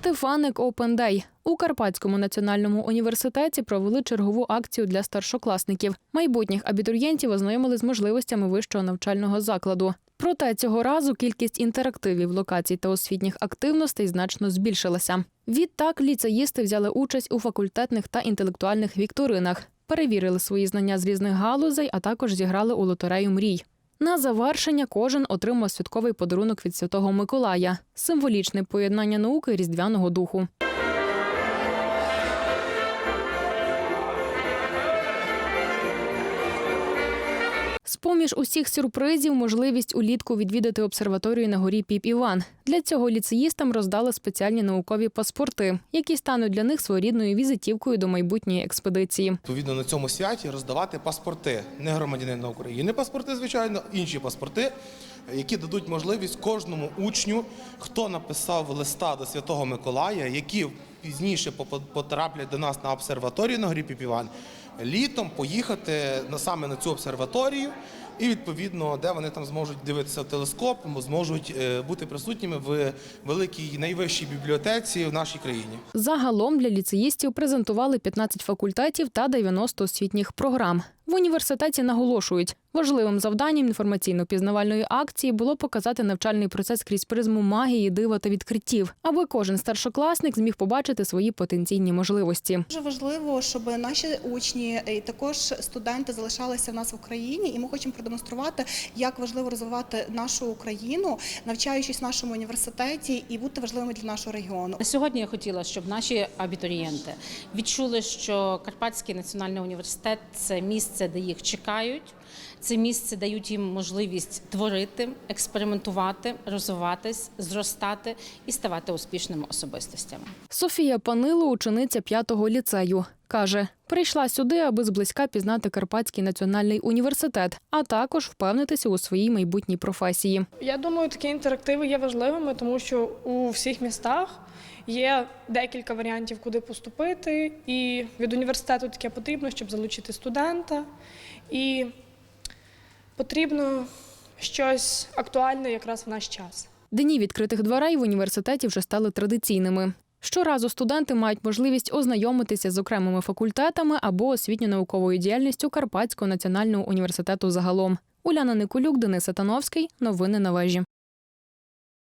Стефаник Day. У Карпатському національному університеті провели чергову акцію для старшокласників. Майбутніх абітурієнтів ознайомили з можливостями вищого навчального закладу. Проте цього разу кількість інтерактивів, локацій та освітніх активностей значно збільшилася. Відтак ліцеїсти взяли участь у факультетних та інтелектуальних вікторинах, перевірили свої знання з різних галузей, а також зіграли у лотерею мрій. На завершення кожен отримав святковий подарунок від Святого Миколая символічне поєднання науки різдвяного духу. З-поміж усіх сюрпризів можливість улітку відвідати обсерваторію на горі Піп Іван. Для цього ліцеїстам роздали спеціальні наукові паспорти, які стануть для них своєрідною візитівкою до майбутньої експедиції. Відповідно на цьому святі роздавати паспорти, не громадянина України, паспорти, звичайно, інші паспорти, які дадуть можливість кожному учню, хто написав листа до Святого Миколая, які пізніше потраплять до нас на обсерваторію на горі Піпіван, літом поїхати на саме на цю обсерваторію. І відповідно, де вони там зможуть дивитися в телескоп, зможуть е, бути присутніми в великій найвищій бібліотеці в нашій країні. Загалом для ліцеїстів презентували 15 факультетів та 90 освітніх програм. В університеті наголошують, важливим завданням інформаційно-пізнавальної акції було показати навчальний процес крізь призму магії, дива та відкриттів, аби кожен старшокласник зміг побачити свої потенційні можливості. Дуже важливо, щоб наші учні і також студенти залишалися в нас в Україні, і ми хочемо продемонструвати, як важливо розвивати нашу Україну, навчаючись в нашому університеті і бути важливими для нашого регіону. Сьогодні я хотіла, щоб наші абітурієнти відчули, що Карпатський національний університет це місце, де їх чекають. Це місце дають їм можливість творити, експериментувати, розвиватись, зростати і ставати успішними особистостями. Софія Панило, учениця п'ятого ліцею, каже, прийшла сюди, аби зблизька пізнати Карпатський національний університет, а також впевнитися у своїй майбутній професії. Я думаю, такі інтерактиви є важливими, тому що у всіх містах є декілька варіантів, куди поступити, і від університету таке потрібно, щоб залучити студента. І потрібно щось актуальне якраз в наш час. Дні відкритих дверей в університеті вже стали традиційними. Щоразу студенти мають можливість ознайомитися з окремими факультетами або освітньо-науковою діяльністю Карпатського національного університету загалом. Уляна Никулюк, Денис Сатановський. Новини на вежі.